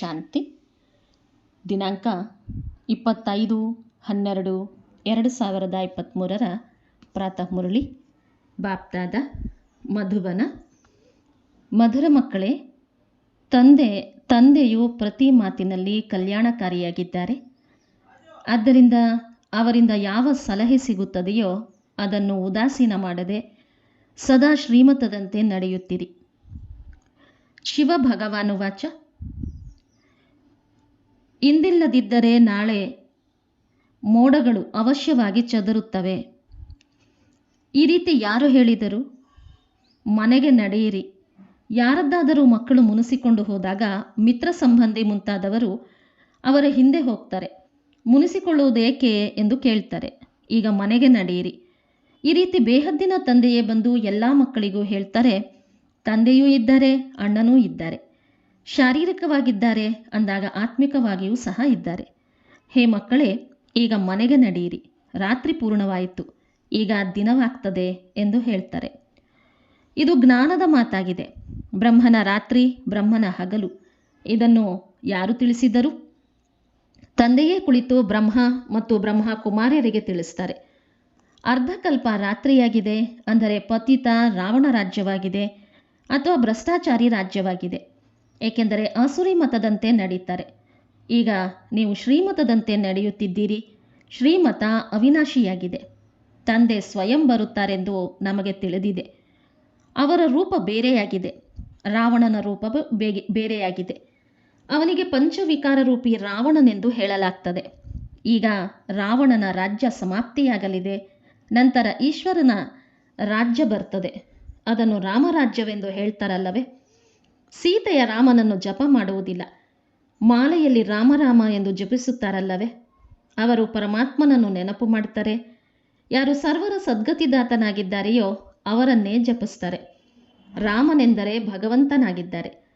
ಶಾಂತಿ. ದಿನಾಂಕ ಇಪ್ಪತ್ತೈದು ಹನ್ನೆರಡು ಎರಡು ಸಾವಿರದ ಇಪ್ಪತ್ತ್ಮೂರರ ಪ್ರಾತಃ ಮುರಳಿ. ಬಾಪ್ತಾದ ಮಧುಬನ ಮಧುರ ಮಕ್ಕಳೇ, ತಂದೆ, ತಂದೆಯು ಪ್ರತಿ ಮಾತಿನಲ್ಲಿ ಕಲ್ಯಾಣಕಾರಿಯಾಗಿದ್ದಾರೆ. ಆದ್ದರಿಂದ ಅವರಿಂದ ಯಾವ ಸಲಹೆ ಸಿಗುತ್ತದೆಯೋ ಅದನ್ನು ಉದಾಸೀನ ಮಾಡದೆ ಸದಾ ಶ್ರೀಮತದಂತೆ ನಡೆಯುತ್ತಿರಿ. ಶಿವ ಭಗವಾನುವಾಚ ಇಂದಿಲ್ಲದಿದ್ದರೆ ನಾಳೆ ಮೋಡಗಳು ಅವಶ್ಯವಾಗಿ ಚದುರುತ್ತವೆ. ಈ ರೀತಿ ಯಾರು ಹೇಳಿದರು? ಮನೆಗೆ ನಡೆಯಿರಿ. ಯಾರದ್ದಾದರೂ ಮಕ್ಕಳು ಮುನಿಸಿಕೊಂಡು ಹೋದಾಗ ಮಿತ್ರ ಸಂಬಂಧಿ ಮುಂತಾದವರು ಅವರ ಹಿಂದೆ ಹೋಗ್ತಾರೆ. ಮುನಿಸಿಕೊಳ್ಳುವುದೇಕೆ ಎಂದು ಕೇಳ್ತಾರೆ. ಈಗ ಮನೆಗೆ ನಡೆಯಿರಿ. ಈ ರೀತಿ ಬೇಹದ್ದಿನ ತಂದೆಯೇ ಬಂದು ಎಲ್ಲ ಮಕ್ಕಳಿಗೂ ಹೇಳ್ತಾರೆ, ತಂದೆಯೂ ಇದ್ದಾರೆ, ಅಣ್ಣನೂ ಇದ್ದಾರೆ. ಶಾರೀರಿಕವಾಗಿದ್ದಾರೆ ಅಂದಾಗ ಆತ್ಮಿಕವಾಗಿಯೂ ಸಹ ಇದ್ದಾರೆ. ಹೇ ಮಕ್ಕಳೇ, ಈಗ ಮನೆಗೆ ನಡೆಯಿರಿ. ರಾತ್ರಿ ಪೂರ್ಣವಾಯಿತು. ಈಗ ದಿನವಾಗ್ತದೆ ಎಂದು ಹೇಳ್ತಾರೆ. ಇದು ಜ್ಞಾನದ ಮಾತಾಗಿದೆ. ಬ್ರಹ್ಮನ ರಾತ್ರಿ, ಬ್ರಹ್ಮನ ಹಗಲು. ಇದನ್ನು ಯಾರು ತಿಳಿಸಿದರು? ತಂದೆಯೇ ಕುಳಿತು ಬ್ರಹ್ಮ ಮತ್ತು ಬ್ರಹ್ಮ ಕುಮಾರ್ಯರಿಗೆ ತಿಳಿಸ್ತಾರೆ ಅರ್ಧಕಲ್ಪ ರಾತ್ರಿಯಾಗಿದೆ ಅಂದರೆ ಪತಿತ ರಾವಣ ರಾಜ್ಯವಾಗಿದೆ ಅಥವಾ ಭ್ರಷ್ಟಾಚಾರಿ ರಾಜ್ಯವಾಗಿದೆ. ಏಕೆಂದರೆ ಅಸುರಿ ಮತದಂತೆ ನಡೀತಾರೆ. ಈಗ ನೀವು ಶ್ರೀಮತದಂತೆ ನಡೆಯುತ್ತಿದ್ದೀರಿ. ಶ್ರೀಮತ ಅವಿನಾಶಿಯಾಗಿದೆ. ತಂದೆ ಸ್ವಯಂ ಬರುತ್ತಾರೆಂದು ನಮಗೆ ತಿಳಿದಿದೆ. ಅವರ ರೂಪ ಬೇರೆಯಾಗಿದೆ. ರಾವಣನ ರೂಪ ಬೇರೆಯಾಗಿದೆ. ಅವನಿಗೆ ಪಂಚವಿಕಾರ ರೂಪಿ ರಾವಣನೆಂದು ಹೇಳಲಾಗ್ತದೆ. ಈಗ ರಾವಣನ ರಾಜ್ಯ ಸಮಾಪ್ತಿಯಾಗಲಿದೆ. ನಂತರ ಈಶ್ವರನ ರಾಜ್ಯ ಬರ್ತದೆ. ಅದನ್ನು ರಾಮರಾಜ್ಯವೆಂದು ಹೇಳ್ತಾರಲ್ಲವೇ? ಸೀತೆಯ ರಾಮನನ್ನು ಜಪ ಮಾಡುವುದಿಲ್ಲ. ಮಾಲೆಯಲ್ಲಿ ರಾಮರಾಮ ಎಂದು ಜಪಿಸುತ್ತಾರಲ್ಲವೇ? ಅವರು ಪರಮಾತ್ಮನನ್ನು ನೆನಪು ಮಾಡ್ತಾರೆ. ಯಾರು ಸರ್ವರ ಸದ್ಗತಿದಾತನಾಗಿದ್ದಾರೆಯೋ ಅವರನ್ನೇ ಜಪಿಸ್ತಾರೆ. ರಾಮನೆಂದರೆ ಭಗವಂತನಾಗಿದ್ದಾರೆ.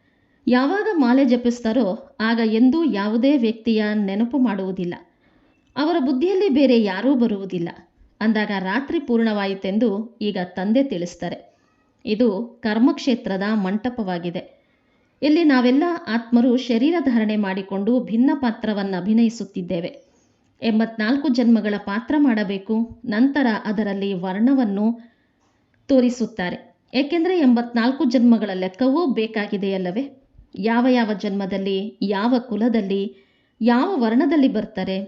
ಯಾವಾಗ ಮಾಲೆ ಜಪಿಸ್ತಾರೋ ಆಗ ಎಂದೂ ಯಾವುದೇ ವ್ಯಕ್ತಿಯ ನೆನಪು ಮಾಡುವುದಿಲ್ಲ. ಅವರ ಬುದ್ಧಿಯಲ್ಲಿ ಬೇರೆ ಯಾರೂ ಬರುವುದಿಲ್ಲ. ಅಂದಾಗ ರಾತ್ರಿ ಪೂರ್ಣವಾಯಿತೆಂದು ಈಗ ತಂದೆ ತಿಳಿಸ್ತಾರೆ. ಇದು ಕರ್ಮಕ್ಷೇತ್ರದ ಮಂಟಪವಾಗಿದೆ. ಇಲ್ಲಿ ನಾವೆಲ್ಲ ಆತ್ಮರು ಶರೀರ ಧಾರಣೆ ಮಾಡಿಕೊಂಡು ಭಿನ್ನ ಪಾತ್ರವನ್ನು ಅಭಿನಯಿಸುತ್ತಿದ್ದೇವೆ. ಎಂಬತ್ನಾಲ್ಕು ಜನ್ಮಗಳ ಪಾತ್ರ ಮಾಡಬೇಕು, ನಂತರ ಅದರಲ್ಲಿ ವರ್ಣವನ್ನು ತೋರಿಸುತ್ತಾರೆ. ಏಕೆಂದರೆ ಎಂಬತ್ನಾಲ್ಕು ಜನ್ಮಗಳ ಲೆಕ್ಕವೂ ಬೇಕಾಗಿದೆಯಲ್ಲವೇ? ಯಾವ ಯಾವ ಜನ್ಮದಲ್ಲಿ, ಯಾವ ಕುಲದಲ್ಲಿ, ಯಾವ ವರ್ಣದಲ್ಲಿ ಬರ್ತಾರೆ?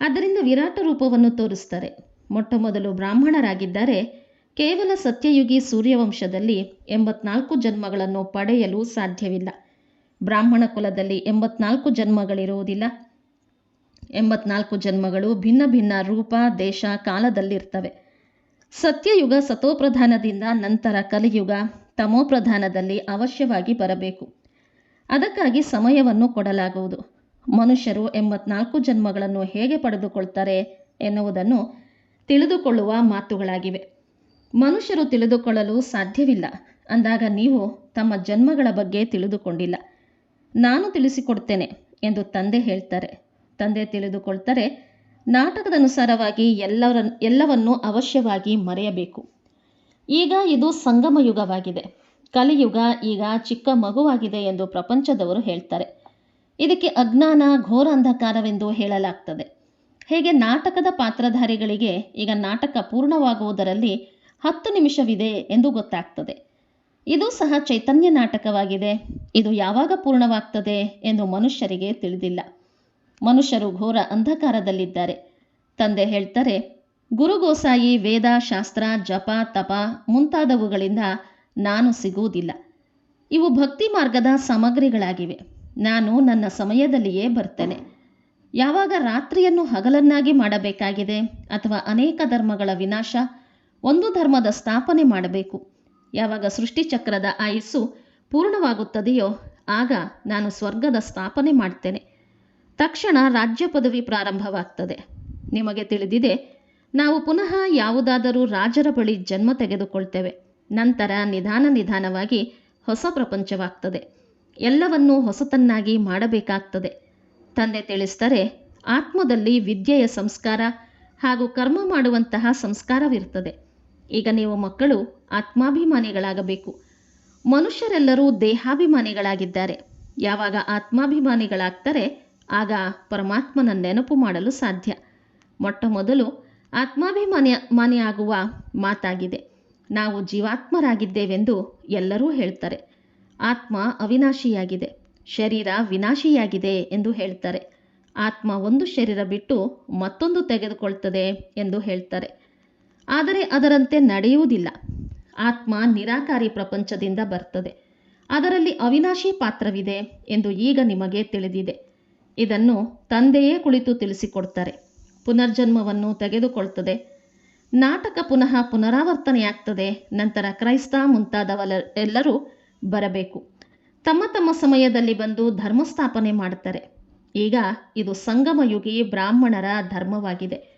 ಅದರಿಂದ ವಿರಾಟ ರೂಪವನ್ನು ತೋರಿಸ್ತಾರೆ. ಮೊಟ್ಟ ಮೊದಲು ಬ್ರಾಹ್ಮಣರಾಗಿದ್ದರೆ. ಕೇವಲ ಸತ್ಯಯುಗಿ ಸೂರ್ಯವಂಶದಲ್ಲಿ ಎಂಬತ್ನಾಲ್ಕು ಜನ್ಮಗಳನ್ನು ಪಡೆಯಲು ಸಾಧ್ಯವಿಲ್ಲ. ಬ್ರಾಹ್ಮಣ ಕುಲದಲ್ಲಿ ಎಂಬತ್ನಾಲ್ಕು ಜನ್ಮಗಳಿರುವುದಿಲ್ಲ. ಎಂಬತ್ನಾಲ್ಕು ಜನ್ಮಗಳು ಭಿನ್ನ ಭಿನ್ನ ರೂಪ, ದೇಶ, ಕಾಲದಲ್ಲಿರ್ತವೆ. ಸತ್ಯಯುಗ ಸತೋಪ್ರಧಾನದಿಂದ ನಂತರ ಕಲಿಯುಗ ತಮೋಪ್ರಧಾನದಲ್ಲಿ ಅವಶ್ಯವಾಗಿ ಬರಬೇಕು. ಅದಕ್ಕಾಗಿ ಸಮಯವನ್ನು ಕೊಡಲಾಗುವುದು. ಮನುಷ್ಯರು ಎಂಬತ್ನಾಲ್ಕು ಜನ್ಮಗಳನ್ನು ಹೇಗೆ ಪಡೆದುಕೊಳ್ತಾರೆ ಎನ್ನುವುದನ್ನು ತಿಳಿದುಕೊಳ್ಳುವ ಮಾತುಗಳಾಗಿವೆ. ಮನುಷ್ಯರು ತಿಳಿದುಕೊಳ್ಳಲು ಸಾಧ್ಯವಿಲ್ಲ. ಅಂದಾಗ ನೀವು ತಮ್ಮ ಜನ್ಮಗಳ ಬಗ್ಗೆ ತಿಳಿದುಕೊಂಡಿಲ್ಲ. ನಾನು ತಿಳಿಸಿಕೊಡ್ತೇನೆ ಎಂದು ತಂದೆ ಹೇಳ್ತಾರೆ. ತಂದೆ ತಿಳಿದುಕೊಳ್ತಾರೆ, ನಾಟಕದ ಅನುಸಾರವಾಗಿ ಎಲ್ಲರ, ಎಲ್ಲವನ್ನೂ ಅವಶ್ಯವಾಗಿ ಮರೆಯಬೇಕು. ಈಗ ಇದು ಸಂಗಮ ಯುಗವಾಗಿದೆ. ಕಲಿಯುಗ ಈಗ ಚಿಕ್ಕ ಮಗುವಾಗಿದೆ ಎಂದು ಪ್ರಪಂಚದವರು ಹೇಳ್ತಾರೆ. ಇದಕ್ಕೆ ಅಜ್ಞಾನ ಘೋರ ಅಂಧಕಾರವೆಂದು ಹೇಳಲಾಗ್ತದೆ. ಹೇಗೆ ನಾಟಕದ ಪಾತ್ರಧಾರಿಗಳಿಗೆ ಈಗ ನಾಟಕ ಪೂರ್ಣವಾಗುವುದರಲ್ಲಿ ಹತ್ತು ನಿಮಿಷವಿದೆ ಎಂದು ಗೊತ್ತಾಗ್ತದೆ. ಇದು ಸಹ ಚೈತನ್ಯ ನಾಟಕವಾಗಿದೆ. ಇದು ಯಾವಾಗ ಪೂರ್ಣವಾಗ್ತದೆ ಎಂದು ಮನುಷ್ಯರಿಗೆ ತಿಳಿದಿಲ್ಲ. ಮನುಷ್ಯರು ಘೋರ ಅಂಧಕಾರದಲ್ಲಿದ್ದಾರೆ. ತಂದೆ ಹೇಳ್ತಾರೆ ಗುರುಗೋಸಾಯಿ ವೇದ, ಶಾಸ್ತ್ರ, ಜಪ, ತಪ ಮುಂತಾದವುಗಳಿಂದ ನಾನು ಸಿಗುವುದಿಲ್ಲ. ಇವು ಭಕ್ತಿ ಮಾರ್ಗದ ಸಾಮಗ್ರಿಗಳಾಗಿವೆ. ನಾನು ನನ್ನ ಸಮಯದಲ್ಲಿಯೇ ಬರ್ತೇನೆ. ಯಾವಾಗ ರಾತ್ರಿಯನ್ನು ಹಗಲನ್ನಾಗಿ ಮಾಡಬೇಕಾಗಿದೆ ಅಥವಾ ಅನೇಕ ಧರ್ಮಗಳ ವಿನಾಶ ಒಂದು ಧರ್ಮದ ಸ್ಥಾಪನೆ ಮಾಡಬೇಕು. ಯಾವಾಗ ಸೃಷ್ಟಿಚಕ್ರದ ಆಯುಸ್ಸು ಪೂರ್ಣವಾಗುತ್ತದೆಯೋ ಆಗ ನಾನು ಸ್ವರ್ಗದ ಸ್ಥಾಪನೆ ಮಾಡ್ತೇನೆ. ತಕ್ಷಣ ರಾಜ್ಯ ಪದವಿ ಪ್ರಾರಂಭವಾಗ್ತದೆ. ನಿಮಗೆ ತಿಳಿದಿದೆ, ನಾವು ಪುನಃ ಯಾವುದಾದರೂ ರಾಜರ ಬಳಿ ಜನ್ಮ ತೆಗೆದುಕೊಳ್ತೇವೆ. ನಂತರ ನಿಧಾನ ನಿಧಾನವಾಗಿ ಹೊಸ ಪ್ರಪಂಚವಾಗ್ತದೆ. ಎಲ್ಲವನ್ನೂ ಹೊಸತನ್ನಾಗಿ ಮಾಡಬೇಕಾಗ್ತದೆ. ತಂದೆ ತಿಳಿಸ್ತಾರೆ ಆತ್ಮದಲ್ಲಿ ವಿದ್ಯೆಯ ಸಂಸ್ಕಾರ ಹಾಗೂ ಕರ್ಮ ಮಾಡುವಂತಹ ಸಂಸ್ಕಾರವಿರ್ತದೆ. ಈಗ ನೀವು ಮಕ್ಕಳು ಆತ್ಮಾಭಿಮಾನಿಗಳಾಗಬೇಕು. ಮನುಷ್ಯರೆಲ್ಲರೂ ದೇಹಾಭಿಮಾನಿಗಳಾಗಿದ್ದಾರೆ. ಯಾವಾಗ ಆತ್ಮಾಭಿಮಾನಿಗಳಾಗ್ತಾರೆ, ಆಗ ಪರಮಾತ್ಮನ ನೆನಪು ಮಾಡಲು ಸಾಧ್ಯ. ಮೊಟ್ಟ ಮೊದಲು ಆತ್ಮಾಭಿಮಾನಿ ಮಾನಿಯಾಗುವ ಮಾತಾಗಿದೆ. ನಾವು ಜೀವಾತ್ಮರಾಗಿದ್ದೇವೆಂದು ಎಲ್ಲರೂ ಹೇಳ್ತಾರೆ. ಆತ್ಮ ಅವಿನಾಶಿಯಾಗಿದೆ. ಶರೀರ ವಿನಾಶಿಯಾಗಿದೆ ಎಂದು ಹೇಳ್ತಾರೆ. ಆತ್ಮ ಒಂದು ಶರೀರ ಬಿಟ್ಟು ಮತ್ತೊಂದು ತೆಗೆದುಕೊಳ್ತದೆ ಎಂದು ಹೇಳ್ತಾರೆ. ಆದರೆ ಅದರಂತೆ ನಡೆಯುವುದಿಲ್ಲ. ಆತ್ಮ ನಿರಾಕಾರಿ ಪ್ರಪಂಚದಿಂದ ಬರ್ತದೆ. ಅದರಲ್ಲಿ ಅವಿನಾಶಿ ಪಾತ್ರವಿದೆ ಎಂದು ಈಗ ನಿಮಗೆ ತಿಳಿದಿದೆ. ಇದನ್ನು ತಂದೆಯೇ ಕುಳಿತು ತಿಳಿಸಿಕೊಡ್ತಾರೆ. ಪುನರ್ಜನ್ಮವನ್ನು ತೆಗೆದುಕೊಳ್ತದೆ. ನಾಟಕ ಪುನಃ ಪುನರಾವರ್ತನೆಯಾಗ್ತದೆ. ನಂತರ ಕ್ರೈಸ್ತ ಮುಂತಾದವರೆಲ್ಲರೂ ಬರಬೇಕು. ತಮ್ಮ ತಮ್ಮ ಸಮಯದಲ್ಲಿ ಬಂದು ಧರ್ಮಸ್ಥಾಪನೆ ಮಾಡ್ತಾರೆ. ಈಗ ಇದು ಸಂಗಮಯುಗಿ ಬ್ರಾಹ್ಮಣರ ಧರ್ಮವಾಗಿದೆ.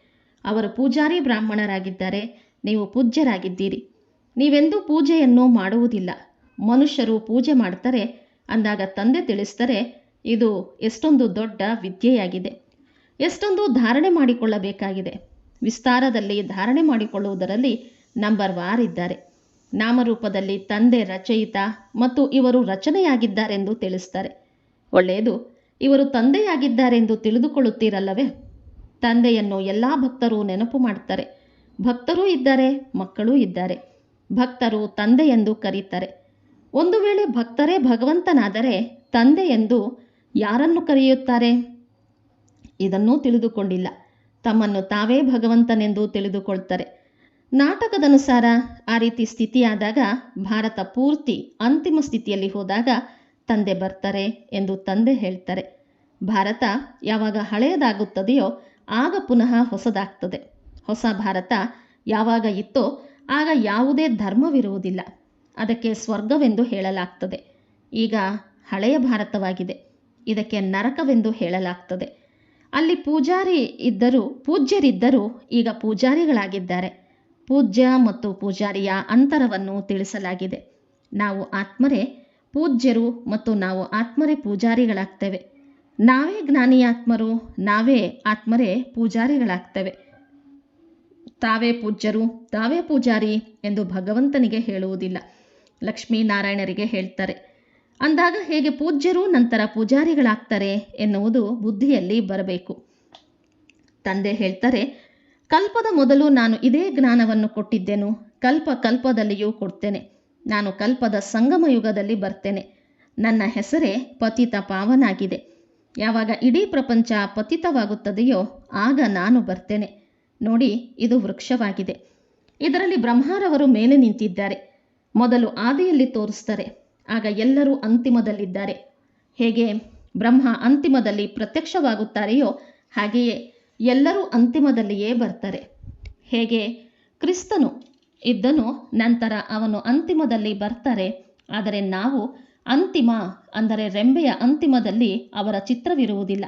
ಅವರು ಪೂಜಾರಿ ಬ್ರಾಹ್ಮಣರಾಗಿದ್ದಾರೆ. ನೀವು ಪೂಜ್ಯರಾಗಿದ್ದೀರಿ. ನೀವೆಂದೂ ಪೂಜೆಯನ್ನು ಮಾಡುವುದಿಲ್ಲ. ಮನುಷ್ಯರು ಪೂಜೆ ಮಾಡ್ತಾರೆ. ಅಂದಾಗ ತಂದೆ ತಿಳಿಸ್ತಾರೆ ಇದು ಎಷ್ಟೊಂದು ದೊಡ್ಡ ವಿದ್ಯೆಯಾಗಿದೆ. ಎಷ್ಟೊಂದು ಧಾರಣೆ ಮಾಡಿಕೊಳ್ಳಬೇಕಾಗಿದೆ. ವಿಸ್ತಾರದಲ್ಲಿ ಧಾರಣೆ ಮಾಡಿಕೊಳ್ಳುವುದರಲ್ಲಿ ನಂಬರ್ ವಾರ್ ಇದ್ದಾರೆ. ನಾಮರೂಪದಲ್ಲಿ ತಂದೆ ರಚಯಿತ ಮತ್ತು ಇವರು ರಚನೆಯಾಗಿದ್ದಾರೆಂದು ತಿಳಿಸ್ತಾರೆ. ಒಳ್ಳೆಯದು, ಇವರು ತಂದೆಯಾಗಿದ್ದಾರೆಂದು ತಿಳಿದುಕೊಳ್ಳುತ್ತೀರಲ್ಲವೇ? ತಂದೆಯನ್ನು ಎಲ್ಲ ಭಕ್ತರು ನೆನಪು ಮಾಡ್ತಾರೆ ಭಕ್ತರೂ ಇದ್ದಾರೆ ಮಕ್ಕಳೂ ಇದ್ದಾರೆ. ಭಕ್ತರು ತಂದೆ ಎಂದು ಕರೀತಾರೆ. ಒಂದು ವೇಳೆ ಭಕ್ತರೇ ಭಗವಂತನಾದರೆ ತಂದೆ ಎಂದು ಯಾರನ್ನು ಕರೆಯುತ್ತಾರೆ? ಇದನ್ನೂ ತಿಳಿದುಕೊಂಡಿಲ್ಲ. ತಮ್ಮನ್ನು ತಾವೇ ಭಗವಂತನೆಂದು ತಿಳಿದುಕೊಳ್ತಾರೆ. ನಾಟಕದನುಸಾರ ಆ ರೀತಿ ಸ್ಥಿತಿಯಾದಾಗ ಭಾರತ ಪೂರ್ತಿ ಅಂತಿಮ ಸ್ಥಿತಿಯಲ್ಲಿ ಹೋದಾಗ ತಂದೆ ಬರ್ತಾರೆ ಎಂದು ತಂದೆ ಹೇಳ್ತಾರೆ. ಭಾರತ ಯಾವಾಗ ಹಳೆಯದಾಗುತ್ತದೆಯೋ ಆಗ ಪುನಃ ಹೊಸದಾಗ್ತದೆ. ಹೊಸ ಭಾರತ ಯಾವಾಗ ಇತ್ತೋ ಆಗ ಯಾವುದೇ ಧರ್ಮವಿರುವುದಿಲ್ಲ. ಅದಕ್ಕೆ ಸ್ವರ್ಗವೆಂದು ಹೇಳಲಾಗ್ತದೆ. ಈಗ ಹಳೆಯ ಭಾರತವಾಗಿದೆ. ಇದಕ್ಕೆ ನರಕವೆಂದು ಹೇಳಲಾಗ್ತದೆ. ಅಲ್ಲಿ ಪೂಜಾರಿ ಇದ್ದರೂ, ಪೂಜ್ಯರಿದ್ದರೂ ಈಗ ಪೂಜಾರಿಗಳಾಗಿದ್ದಾರೆ. ಪೂಜ್ಯ ಮತ್ತು ಪೂಜಾರಿಯ ಅಂತರವನ್ನು ತಿಳಿಸಲಾಗಿದೆ. ನಾವು ಆತ್ಮರೇ ಪೂಜ್ಯರು ಮತ್ತು ನಾವು ಆತ್ಮರೇ ಪೂಜಾರಿಗಳಾಗ್ತೇವೆ. ನಾವೇ ಜ್ಞಾನಿ ಆತ್ಮರು, ನಾವೇ ಆತ್ಮರೇ ಪೂಜಾರಿಗಳಾಗ್ತವೆ. ತಾವೇ ಪೂಜ್ಯರು, ತಾವೇ ಪೂಜಾರಿ ಎಂದು ಭಗವಂತನಿಗೆ ಹೇಳುವುದಿಲ್ಲ. ಲಕ್ಷ್ಮೀನಾರಾಯಣರಿಗೆ ಹೇಳ್ತಾರೆ, ಅಂದಾಗ ಹೇಗೆ ಪೂಜ್ಯರು ನಂತರ ಪೂಜಾರಿಗಳಾಗ್ತಾರೆ ಎನ್ನುವುದು ಬುದ್ಧಿಯಲ್ಲಿ ಬರಬೇಕು. ತಂದೆ ಹೇಳ್ತಾರೆ, ಕಲ್ಪದ ಮೊದಲು ನಾನು ಇದೇ ಜ್ಞಾನವನ್ನು ಕೊಟ್ಟಿದ್ದೆನು, ಕಲ್ಪ ಕಲ್ಪದಲ್ಲಿಯೂ ಕೊಡ್ತೇನೆ. ನಾನು ಕಲ್ಪದ ಸಂಗಮ ಯುಗದಲ್ಲಿ ಬರ್ತೇನೆ. ನನ್ನ ಹೆಸರೇ ಪತಿತ ಪಾವನಾಗಿದೆ. ಯಾವಾಗ ಇಡೀ ಪ್ರಪಂಚ ಪತಿತವಾಗುತ್ತದೆಯೋ ಆಗ ನಾನು ಬರ್ತೇನೆ. ನೋಡಿ, ಇದು ವೃಕ್ಷವಾಗಿದೆ. ಇದರಲ್ಲಿ ಬ್ರಹ್ಮಾರವರು ಮೇಲೆ ನಿಂತಿದ್ದಾರೆ. ಮೊದಲು ಆದಿಯಲ್ಲಿ ತೋರಿಸ್ತಾರೆ. ಆಗ ಎಲ್ಲರೂ ಅಂತಿಮದಲ್ಲಿದ್ದಾರೆ. ಹೇಗೆ? ಬ್ರಹ್ಮ ಅಂತಿಮದಲ್ಲಿ ಪ್ರತ್ಯಕ್ಷವಾಗುತ್ತಾರೆಯೋ ಹಾಗೆಯೇ ಎಲ್ಲರೂ ಅಂತಿಮದಲ್ಲಿಯೇ ಬರ್ತಾರೆ. ಹೇಗೆ? ಕ್ರಿಸ್ತನು ಇದ್ದನು, ನಂತರ ಅವನು ಅಂತಿಮದಲ್ಲಿ ಬರ್ತಾರೆ. ಆದರೆ ನಾವು ಅಂತಿಮ, ಅಂದರೆ ರೆಂಬೆಯ ಅಂತಿಮದಲ್ಲಿ ಅವರ ಚಿತ್ರವಿರುವುದಿಲ್ಲ.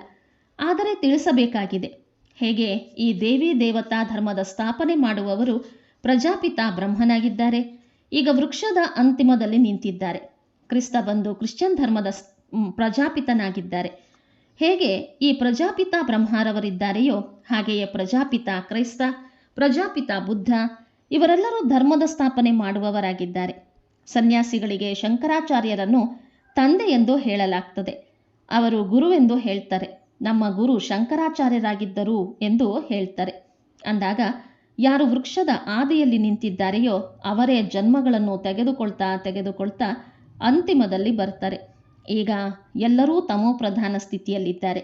ಆದರೆ ತಿಳಿಸಬೇಕಾಗಿದೆ. ಹೇಗೆ? ಈ ದೇವಿ ದೇವತಾ ಧರ್ಮದ ಸ್ಥಾಪನೆ ಮಾಡುವವರು ಪ್ರಜಾಪಿತ ಬ್ರಹ್ಮನಾಗಿದ್ದಾರೆ. ಈಗ ವೃಕ್ಷದ ಅಂತಿಮದಲ್ಲಿ ನಿಂತಿದ್ದಾರೆ. ಕ್ರಿಸ್ತ ಬಂದು ಕ್ರಿಶ್ಚಿಯನ್ ಧರ್ಮದ ಪ್ರಜಾಪಿತನಾಗಿದ್ದಾರೆ. ಹೇಗೆ? ಈ ಪ್ರಜಾಪಿತ ಬ್ರಹ್ಮಾರವರಿದ್ದಾರೆಯೋ, ಹಾಗೆಯೇ ಪ್ರಜಾಪಿತ ಕ್ರೈಸ್ತ, ಪ್ರಜಾಪಿತ ಬುದ್ಧ, ಇವರೆಲ್ಲರೂ ಧರ್ಮದ ಸ್ಥಾಪನೆ ಮಾಡುವವರಾಗಿದ್ದಾರೆ. ಸನ್ಯಾಸಿಗಳಿಗೆ ಶಂಕರಾಚಾರ್ಯರನ್ನು ತಂದೆ ಎಂದು ಹೇಳಲಾಗ್ತದೆ. ಅವರು ಗುರುವೆಂದು ಹೇಳ್ತಾರೆ. ನಮ್ಮ ಗುರು ಶಂಕರಾಚಾರ್ಯರಾಗಿದ್ದರು ಎಂದು ಹೇಳ್ತಾರೆ. ಅಂದಾಗ, ಯಾರು ವೃಕ್ಷದ ಆದಿಯಲ್ಲಿ ನಿಂತಿದ್ದಾರೆಯೋ ಅವರೇ ಜನ್ಮಗಳನ್ನು ತೆಗೆದುಕೊಳ್ತಾ ತೆಗೆದುಕೊಳ್ತಾ ಅಂತಿಮದಲ್ಲಿ ಬರ್ತಾರೆ. ಈಗ ಎಲ್ಲರೂ ತಮೋ ಪ್ರಧಾನ ಸ್ಥಿತಿಯಲ್ಲಿದ್ದಾರೆ.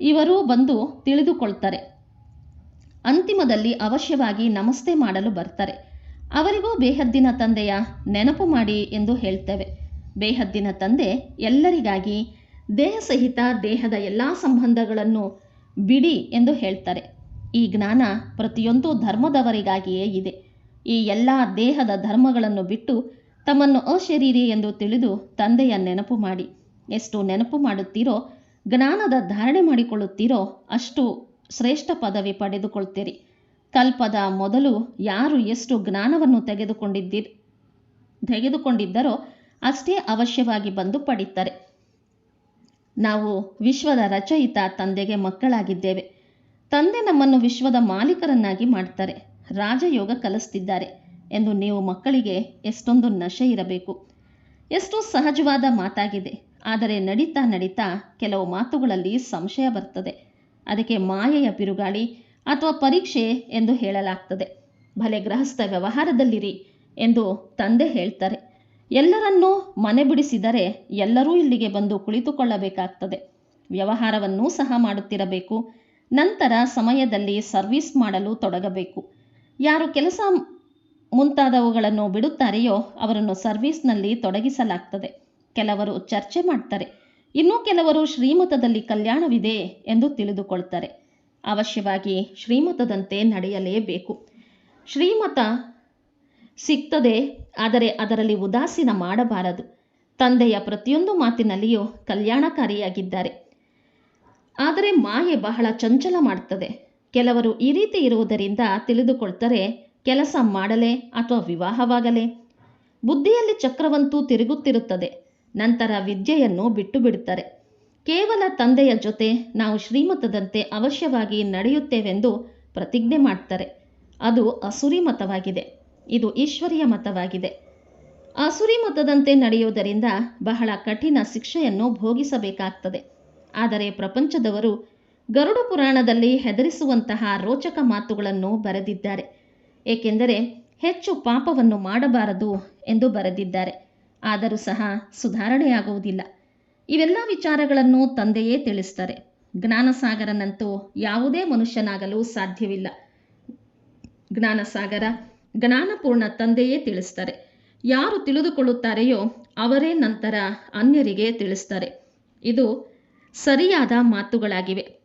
ಇವರೂ ಬಂದು ತಿಳಿದುಕೊಳ್ತಾರೆ. ಅಂತಿಮದಲ್ಲಿ ಅವಶ್ಯವಾಗಿ ನಮಸ್ತೆ ಮಾಡಲು ಬರ್ತಾರೆ. ಅವರಿಗೂ ಬೇಹದ್ದಿನ ತಂದೆಯ ನೆನಪು ಮಾಡಿ ಎಂದು ಹೇಳ್ತೇವೆ. ಬೇಹದ್ದಿನ ತಂದೆ ಎಲ್ಲರಿಗಾಗಿ ದೇಹ ಸಹಿತ ದೇಹದ ಎಲ್ಲ ಸಂಬಂಧಗಳನ್ನು ಬಿಡಿ ಎಂದು ಹೇಳ್ತಾರೆ. ಈ ಜ್ಞಾನ ಪ್ರತಿಯೊಂದು ಧರ್ಮದವರಿಗಾಗಿಯೇ ಇದೆ. ಈ ಎಲ್ಲ ದೇಹದ ಧರ್ಮಗಳನ್ನು ಬಿಟ್ಟು ತಮ್ಮನ್ನು ಅಶರೀರಿ ಎಂದು ತಿಳಿದು ತಂದೆಯ ನೆನಪು ಮಾಡಿ. ಎಷ್ಟು ನೆನಪು ಮಾಡುತ್ತೀರೋ, ಜ್ಞಾನದ ಧಾರಣೆ ಮಾಡಿಕೊಳ್ಳುತ್ತೀರೋ, ಅಷ್ಟು ಶ್ರೇಷ್ಠ ಪದವಿ ಪಡೆದುಕೊಳ್ತೀರಿ. ಕಲ್ಪದ ಮೊದಲು ಯಾರು ಎಷ್ಟು ಜ್ಞಾನವನ್ನು ತೆಗೆದುಕೊಂಡಿದ್ದಿ, ತೆಗೆದುಕೊಂಡಿದ್ದರೋ ಅಷ್ಟೇ ಅವಶ್ಯವಾಗಿ ಬಂದು ಪಡೀತಾರೆ. ನಾವು ವಿಶ್ವದ ರಚಯಿತ ತಂದೆಗೆ ಮಕ್ಕಳಾಗಿದ್ದೇವೆ. ತಂದೆ ನಮ್ಮನ್ನು ವಿಶ್ವದ ಮಾಲೀಕರನ್ನಾಗಿ ಮಾಡ್ತಾರೆ. ರಾಜಯೋಗ ಕಲಿಸ್ತಿದ್ದಾರೆ ಎಂದು ನೀವು ಮಕ್ಕಳಿಗೆ ಎಷ್ಟೊಂದು ನಶೆ ಇರಬೇಕು. ಎಷ್ಟು ಸಹಜವಾದ ಮಾತಾಗಿದೆ. ಆದರೆ ನಡೀತಾ ನಡೀತಾ ಕೆಲವು ಮಾತುಗಳಲ್ಲಿ ಸಂಶಯ ಬರ್ತದೆ. ಅದಕ್ಕೆ ಮಾಯೆಯ ಬಿರುಗಾಳಿ ಅಥವಾ ಪರೀಕ್ಷೆ ಎಂದು ಹೇಳಲಾಗ್ತದೆ. ಭಲೆ ಗೃಹಸ್ಥ ವ್ಯವಹಾರದಲ್ಲಿರಿ ಎಂದು ತಂದೆ ಹೇಳ್ತಾರೆ. ಎಲ್ಲರನ್ನೂ ಮನೆ ಬಿಡಿಸಿದರೆ ಎಲ್ಲರೂ ಇಲ್ಲಿಗೆ ಬಂದು ಕುಳಿತುಕೊಳ್ಳಬೇಕಾಗ್ತದೆ. ವ್ಯವಹಾರವನ್ನೂ ಸಹ ಮಾಡುತ್ತಿರಬೇಕು. ನಂತರ ಸಮಯದಲ್ಲಿ ಸರ್ವಿಸ್ ಮಾಡಲು ತೊಡಗಬೇಕು. ಯಾರು ಕೆಲಸ ಮುಂತಾದವುಗಳನ್ನು ಬಿಡುತ್ತಾರೆಯೋ ಅವರನ್ನು ಸರ್ವಿಸ್ನಲ್ಲಿ ತೊಡಗಿಸಲಾಗ್ತದೆ. ಕೆಲವರು ಚರ್ಚೆ ಮಾಡ್ತಾರೆ. ಇನ್ನೂ ಕೆಲವರು ಶ್ರೀಮತದಲ್ಲಿ ಕಲ್ಯಾಣವಿದೆ ಎಂದು ತಿಳಿದುಕೊಳ್ತಾರೆ. ಅವಶ್ಯವಾಗಿ ಶ್ರೀಮತದಂತೆ ನಡೆಯಲೇಬೇಕು. ಶ್ರೀಮತ ಸಿಗ್ತದೆ ಆದರೆ ಅದರಲ್ಲಿ ಉದಾಸೀನ ಮಾಡಬಾರದು. ತಂದೆಯ ಪ್ರತಿಯೊಂದು ಮಾತಿನಲ್ಲಿಯೂ ಕಲ್ಯಾಣಕಾರಿಯಾಗಿದ್ದಾರೆ. ಆದರೆ ಮಾಯೆ ಬಹಳ ಚಂಚಲ ಮಾಡ್ತದೆ. ಕೆಲವರು ಈ ರೀತಿ ಇರುವುದರಿಂದ ತಿಳಿದುಕೊಳ್ತಾರೆ, ಕೆಲಸ ಮಾಡಲೇ ಅಥವಾ ವಿವಾಹವಾಗಲೇ. ಬುದ್ಧಿಯಲ್ಲಿ ಚಕ್ರವಂತೂ ತಿರುಗುತ್ತಿರುತ್ತದೆ. ನಂತರ ವಿದ್ಯೆಯನ್ನು ಬಿಟ್ಟು ಬಿಡುತ್ತಾರೆ. ಕೇವಲ ತಂದೆಯ ಜೊತೆ ನಾವು ಶ್ರೀಮತದಂತೆ ಅವಶ್ಯವಾಗಿ ನಡೆಯುತ್ತೇವೆಂದು ಪ್ರತಿಜ್ಞೆ ಮಾಡ್ತಾರೆ. ಅದು ಅಸುರಿ ಮತವಾಗಿದೆ. ಇದು ಈಶ್ವರಿಯ ಮತವಾಗಿದೆ. ಅಸುರಿ ಮತದಂತೆ ನಡೆಯುವುದರಿಂದ ಬಹಳ ಕಠಿಣ ಶಿಕ್ಷೆಯನ್ನು ಭೋಗಿಸಬೇಕಾಗ್ತದೆ. ಆದರೆ ಪ್ರಪಂಚದವರು ಗರುಡ ಪುರಾಣದಲ್ಲಿ ಹೆದರಿಸುವಂತಹ ರೋಚಕ ಮಾತುಗಳನ್ನು ಬರೆದಿದ್ದಾರೆ. ಏಕೆಂದರೆ ಹೆಚ್ಚು ಪಾಪವನ್ನು ಮಾಡಬಾರದು ಎಂದು ಬರೆದಿದ್ದಾರೆ. ಆದರೂ ಸಹ ಸುಧಾರಣೆಯಾಗುವುದಿಲ್ಲ. ಇವೆಲ್ಲ ವಿಚಾರಗಳನ್ನು ತಂದೆಯೇ ತಿಳಿಸ್ತಾರೆ. ಜ್ಞಾನಸಾಗರನಂತೂ ಯಾವುದೇ ಮನುಷ್ಯನಾಗಲು ಸಾಧ್ಯವಿಲ್ಲ. ಜ್ಞಾನಸಾಗರ, ಜ್ಞಾನಪೂರ್ಣ ತಂದೆಯೇ ತಿಳಿಸ್ತಾರೆ. ಯಾರು ತಿಳಿದುಕೊಳ್ಳುತ್ತಾರೆಯೋ ಅವರೇ ನಂತರ ಅನ್ಯರಿಗೆ ತಿಳಿಸ್ತಾರೆ. ಇದು ಸರಿಯಾದ ಮಾತುಗಳಾಗಿವೆ.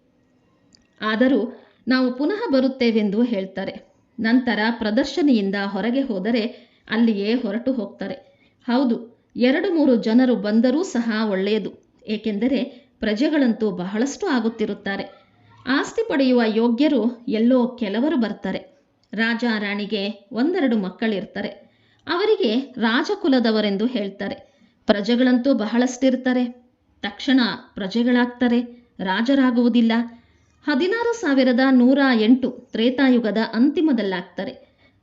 ಆದರೂ ನಾವು ಪುನಃ ಬರುತ್ತೇವೆಂದು ಹೇಳ್ತಾರೆ. ನಂತರ ಪ್ರದರ್ಶನಿಯಿಂದ ಹೊರಗೆ ಹೋದರೆ ಅಲ್ಲಿಯೇ ಹೊರಟು ಹೋಗ್ತಾರೆ. ಹೌದು ಎರಡು ಮೂರು ಜನರು ಬಂದರೂ ಸಹ ಒಳ್ಳೆಯದು. ಏಕೆಂದರೆ ಪ್ರಜೆಗಳಂತೂ ಬಹಳಷ್ಟು ಆಗುತ್ತಿರುತ್ತಾರೆ. ಆಸ್ತಿ ಪಡೆಯುವ ಯೋಗ್ಯರು ಎಲ್ಲೋ ಕೆಲವರು ಬರ್ತಾರೆ. ರಾಜ ರಾಣಿಗೆ ಒಂದೆರಡು ಮಕ್ಕಳಿರ್ತಾರೆ. ಅವರಿಗೆ ರಾಜಕುಲದವರೆಂದು ಹೇಳ್ತಾರೆ. ಪ್ರಜೆಗಳಂತೂ ಬಹಳಷ್ಟಿರ್ತಾರೆ. ತಕ್ಷಣ ಪ್ರಜೆಗಳಾಗ್ತಾರೆ. ರಾಜರಾಗುವುದಿಲ್ಲ. ಹದಿನಾರು ಸಾವಿರದ ನೂರ ಎಂಟು ತ್ರೇತಾಯುಗದ ಅಂತಿಮದಲ್ಲಾಗ್ತಾರೆ.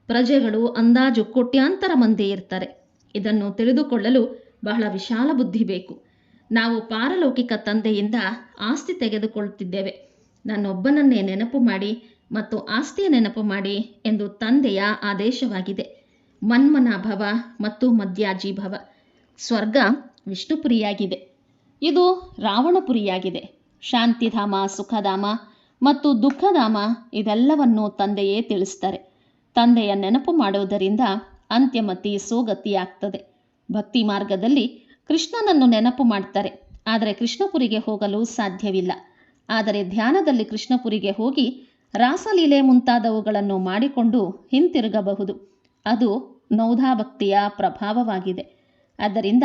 ಪ್ರಜೆಗಳು ಅಂದಾಜು ಕೋಟ್ಯಾಂತರ ಮಂದಿ ಇರ್ತಾರೆ. ಇದನ್ನು ತಿಳಿದುಕೊಳ್ಳಲು ಬಹಳ ವಿಶಾಲ ಬುದ್ಧಿ ಬೇಕು. ನಾವು ಪಾರಲೌಕಿಕ ತಂದೆಯಿಂದ ಆಸ್ತಿ ತೆಗೆದುಕೊಳ್ಳುತ್ತಿದ್ದೇವೆ. ನನ್ನೊಬ್ಬನನ್ನೇ ನೆನಪು ಮಾಡಿ ಮತ್ತು ಆಸ್ತಿಯ ನೆನಪು ಮಾಡಿ ಎಂದು ತಂದೆಯ ಆದೇಶವಾಗಿದೆ. ಮನ್ಮನಾಭವ ಮತ್ತು ಮದ್ಯಾಜೀಭವ ಸ್ವರ್ಗ ವಿಷ್ಣುಪುರಿಯಾಗಿದೆ. ಇದು ರಾವಣಪುರಿಯಾಗಿದೆ. ಶಾಂತಿಧಾಮ, ಸುಖಧಾಮ ಮತ್ತು ದುಃಖಧಾಮ ಇದೆಲ್ಲವನ್ನು ತಂದೆಯೇ ತಿಳಿಸ್ತಾರೆ. ತಂದೆಯ ನೆನಪು ಮಾಡುವುದರಿಂದ ಅಂತ್ಯಮತಿ ಸೋಗತಿ ಆಗ್ತದೆ ಭಕ್ತಿ ಮಾರ್ಗದಲ್ಲಿ ಕೃಷ್ಣನನ್ನು ನೆನಪು ಮಾಡ್ತಾರೆ. ಆದರೆ ಕೃಷ್ಣಪುರಿಗೆ ಹೋಗಲು ಸಾಧ್ಯವಿಲ್ಲ. ಆದರೆ ಧ್ಯಾನದಲ್ಲಿ ಕೃಷ್ಣಪುರಿಗೆ ಹೋಗಿ ರಾಸಲೀಲೆ ಮುಂತಾದವುಗಳನ್ನು ಮಾಡಿಕೊಂಡು ಹಿಂತಿರುಗಬಹುದು. ಅದು ನೌಧಾಭಕ್ತಿಯ ಪ್ರಭಾವವಾಗಿದೆ. ಅದರಿಂದ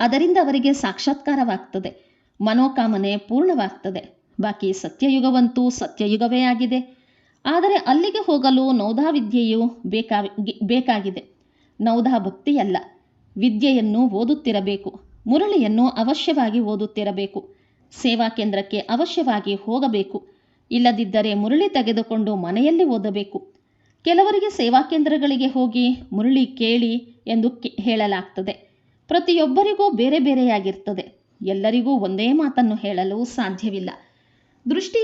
ಅದರಿಂದ ಅವರಿಗೆ ಸಾಕ್ಷಾತ್ಕಾರವಾಗ್ತದೆ. ಮನೋಕಾಮನೆ ಪೂರ್ಣವಾಗ್ತದೆ. ಬಾಕಿ ಸತ್ಯಯುಗವಂತೂ ಸತ್ಯಯುಗವೇ ಆಗಿದೆ. ಆದರೆ ಅಲ್ಲಿಗೆ ಹೋಗಲು ನೌದಾ ವಿದ್ಯೆಯು ಬೇಕಾ, ಬೇಕಾಗಿದೆ. ನೌಧಾ ಭಕ್ತಿಯಲ್ಲ. ವಿದ್ಯೆಯನ್ನು ಓದುತ್ತಿರಬೇಕು. ಮುರಳಿಯನ್ನು ಅವಶ್ಯವಾಗಿ ಓದುತ್ತಿರಬೇಕು. ಸೇವಾ ಕೇಂದ್ರಕ್ಕೆ ಅವಶ್ಯವಾಗಿ ಹೋಗಬೇಕು. ಇಲ್ಲದಿದ್ದರೆ ಮುರಳಿ ತೆಗೆದುಕೊಂಡು ಮನೆಯಲ್ಲಿ ಓದಬೇಕು. ಕೆಲವರಿಗೆ ಸೇವಾ ಕೇಂದ್ರಗಳಿಗೆ ಹೋಗಿ ಮುರಳಿ ಕೇಳಿ ಎಂದು ಹೇಳಲಾಗ್ತದೆ. ಪ್ರತಿಯೊಬ್ಬರಿಗೂ ಬೇರೆ ಬೇರೆಯಾಗಿರ್ತದೆ. ಎಲ್ಲರಿಗೂ ಒಂದೇ ಮಾತನ್ನು ಹೇಳಲು ಸಾಧ್ಯವಿಲ್ಲ. ದೃಷ್ಟಿ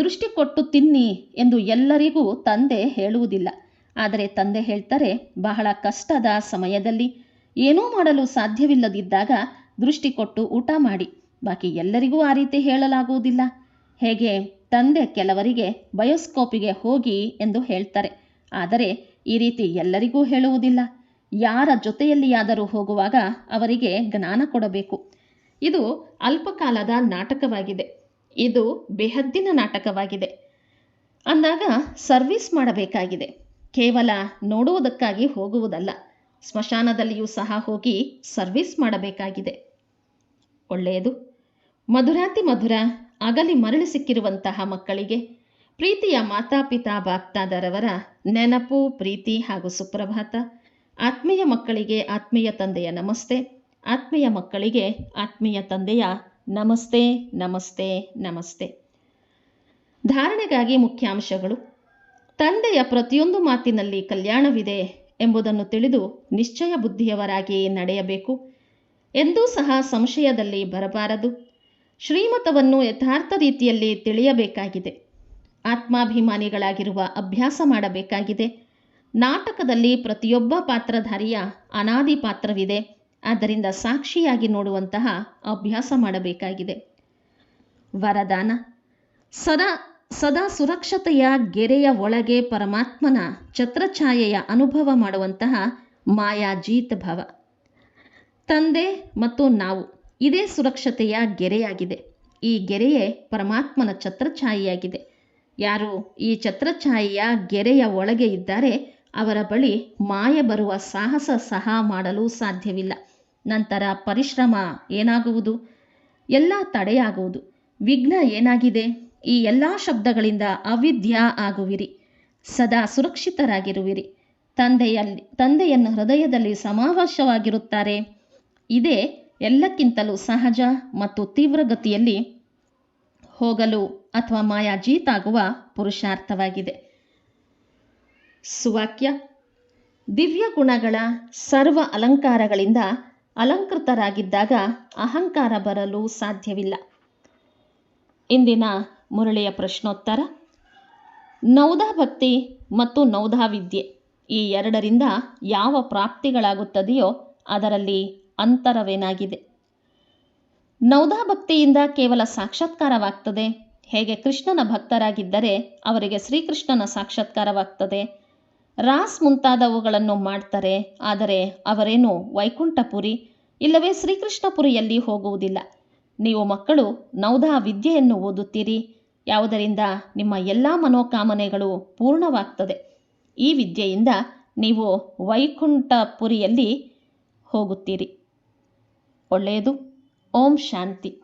ದೃಷ್ಟಿ ಕೊಟ್ಟು ತಿನ್ನಿ ಎಂದು ಎಲ್ಲರಿಗೂ ತಂದೆ ಹೇಳುವುದಿಲ್ಲ. ಆದರೆ ತಂದೆ ಹೇಳ್ತಾರೆ, ಬಹಳ ಕಷ್ಟದ ಸಮಯದಲ್ಲಿ ಏನೂ ಮಾಡಲು ಸಾಧ್ಯವಿಲ್ಲದಿದ್ದಾಗ ದೃಷ್ಟಿ ಕೊಟ್ಟು ಊಟ ಮಾಡಿ. ಬಾಕಿ ಎಲ್ಲರಿಗೂ ಆ ರೀತಿ ಹೇಳಲಾಗುವುದಿಲ್ಲ. ಹೇಗೆ? ತಂದೆ ಕೆಲವರಿಗೆ ಬಯೋಸ್ಕೋಪಿಗೆ ಹೋಗಿ ಎಂದು ಹೇಳ್ತಾರೆ. ಆದರೆ ಈ ರೀತಿ ಎಲ್ಲರಿಗೂ ಹೇಳುವುದಿಲ್ಲ. ಯಾರ ಜೊತೆಯಲ್ಲಿಯಾದರೂ ಹೋಗುವಾಗ ಅವರಿಗೆ ಜ್ಞಾನ ಕೊಡಬೇಕು. ಇದು ಅಲ್ಪಕಾಲದ ನಾಟಕವಾಗಿದೆ. ಇದು ಬೇಹದ್ದಿನ ನಾಟಕವಾಗಿದೆ. ಅಂದಾಗ ಸರ್ವಿಸ್ ಮಾಡಬೇಕಾಗಿದೆ. ಕೇವಲ ನೋಡುವುದಕ್ಕಾಗಿ ಹೋಗುವುದಲ್ಲ, ಸ್ಮಶಾನದಲ್ಲಿಯೂ ಸಹ ಹೋಗಿ ಸರ್ವಿಸ್ ಮಾಡಬೇಕಾಗಿದೆ. ಒಳ್ಳೆಯದು. ಮಧುರಾತಿ ಮಧುರ, ಅಗಲಿ ಮರಳಿ ಸಿಕ್ಕಿರುವಂತಹ ಮಕ್ಕಳಿಗೆ ಪ್ರೀತಿಯ ಮಾತಾಪಿತಾ ಬಾಪ್ತಾದರವರ ನೆನಪು, ಪ್ರೀತಿ ಹಾಗೂ ಸುಪ್ರಭಾತ. ಆತ್ಮೀಯ ಮಕ್ಕಳಿಗೆ ಆತ್ಮೀಯ ತಂದೆಯ ನಮಸ್ತೆ. ಆತ್ಮೀಯ ಮಕ್ಕಳಿಗೆ ಆತ್ಮೀಯ ತಂದೆಯ ನಮಸ್ತೆ ನಮಸ್ತೆ ನಮಸ್ತೆ. ಧಾರಣೆಗಾಗಿ ಮುಖ್ಯಾಂಶಗಳು. ತಂದೆಯ ಪ್ರತಿಯೊಂದು ಮಾತಿನಲ್ಲಿ ಕಲ್ಯಾಣವಿದೆ ಎಂಬುದನ್ನು ತಿಳಿದು ನಿಶ್ಚಯ ಬುದ್ಧಿಯವರಾಗಿ ನಡೆಯಬೇಕು ಎಂದೂ ಸಹ ಸಂಶಯದಲ್ಲಿ ಬರಬಾರದು. ಶ್ರೀಮತವನ್ನು ಯಥಾರ್ಥ ರೀತಿಯಲ್ಲಿ ತಿಳಿಯಬೇಕಾಗಿದೆ. ಆತ್ಮಾಭಿಮಾನಿಗಳಾಗಿರುವ ಅಭ್ಯಾಸ ಮಾಡಬೇಕಾಗಿದೆ. ನಾಟಕದಲ್ಲಿ ಪ್ರತಿಯೊಬ್ಬ ಪಾತ್ರಧಾರಿಯ ಅನಾದಿ ಪಾತ್ರವಿದೆ. ಆದ್ದರಿಂದ ಸಾಕ್ಷಿಯಾಗಿ ನೋಡುವಂತಹ ಅಭ್ಯಾಸ ಮಾಡಬೇಕಾಗಿದೆ. ವರದಾನ. ಸದಾ ಸದಾ ಸುರಕ್ಷತೆಯ ಗೆರೆಯ ಒಳಗೆ ಪರಮಾತ್ಮನ ಛತ್ರಛಾಯೆಯ ಅನುಭವ ಮಾಡುವಂತಹ ಮಾಯಾಜೀತ್ ಭವ. ತಂದೆ ಮತ್ತು ನಾವು ಇದೇ ಸುರಕ್ಷತೆಯ ಗೆರೆಯಾಗಿದೆ. ಈ ಗೆರೆಯೇ ಪರಮಾತ್ಮನ ಛತ್ರಛಾಯೆಯಾಗಿದೆ. ಯಾರು ಈ ಛತ್ರಛಾಯೆಯ ಗೆರೆಯ ಒಳಗೆ ಇದ್ದಾರೆ, ಅವರ ಬಳಿ ಮಾಯ ಬರುವ ಸಾಹಸ ಸಹ ಮಾಡಲು ಸಾಧ್ಯವಿಲ್ಲ. ನಂತರ ಪರಿಶ್ರಮ ಏನಾಗುವುದು? ಎಲ್ಲ ತಡೆಯಾಗುವುದು. ವಿಘ್ನ ಏನಾಗಿದೆ? ಈ ಎಲ್ಲ ಶಬ್ದಗಳಿಂದ ಅವಿದ್ಯ ಆಗುವಿರಿ. ಸದಾ ಸುರಕ್ಷಿತರಾಗಿರುವಿರಿ. ತಂದೆಯಲ್ಲಿ, ತಂದೆಯನ್ನು ಹೃದಯದಲ್ಲಿ ಸಮಾವೇಶವಾಗಿರುತ್ತಾರೆ. ಇದೇ ಎಲ್ಲಕ್ಕಿಂತಲೂ ಸಹಜ ಮತ್ತು ತೀವ್ರಗತಿಯಲ್ಲಿ ಹೋಗಲು ಅಥವಾ ಮಾಯಾಜೀತಾಗುವ ಪುರುಷಾರ್ಥವಾಗಿದೆ. ಸುವಾಕ್ಯ. ದಿವ್ಯ ಗುಣಗಳ ಸರ್ವ ಅಲಂಕಾರಗಳಿಂದ ಅಲಂಕೃತರಾಗಿದ್ದಾಗ ಅಹಂಕಾರ ಬರಲು ಸಾಧ್ಯವಿಲ್ಲ. ಇಂದಿನ ಮುರಳಿಯ ಪ್ರಶ್ನೋತ್ತರ, ನೌದಾ ಭಕ್ತಿ ಮತ್ತು ನೌದಾ ವಿದ್ಯೆ ಈ ಎರಡರಿಂದ ಯಾವ ಪ್ರಾಪ್ತಿಗಳಾಗುತ್ತದೆಯೋ ಅದರಲ್ಲಿ ಅಂತರವೇನಾಗಿದೆ? ನೌದಾ ಭಕ್ತಿಯಿಂದ ಕೇವಲ ಸಾಕ್ಷಾತ್ಕಾರವಾಗ್ತದೆ? ಹೇಗೆ ಕೃಷ್ಣನ ಭಕ್ತರಾಗಿದ್ದರೆ ಅವರಿಗೆ ಶ್ರೀಕೃಷ್ಣನ ಸಾಕ್ಷಾತ್ಕಾರವಾಗ್ತದೆ? ರಾಸ್ ಮುಂತಾದವುಗಳನ್ನು ಮಾಡ್ತಾರೆ, ಆದರೆ ಅವರೇನು ವೈಕುಂಠಪುರಿ? ಇಲ್ಲವೇ ಶ್ರೀಕೃಷ್ಣಪುರಿಯಲ್ಲಿ ಹೋಗುವುದಿಲ್ಲ. ನೀವು ಮಕ್ಕಳು, ನೌದಾ ವಿದ್ಯೆಯನ್ನು ಓದುತ್ತೀರಿ. ಯಾವುದರಿಂದ ನಿಮ್ಮ ಎಲ್ಲ ಮನೋಕಾಮನೆಗಳು ಪೂರ್ಣವಾಗ್ತದೆ. ಈ ವಿದ್ಯೆಯಿಂದ ನೀವು ವೈಕುಂಠಪುರಿಯಲ್ಲಿ ಹೋಗುತ್ತೀರಿ. ಒಳ್ಳೆಯದು. ಓಂ ಶಾಂತಿ.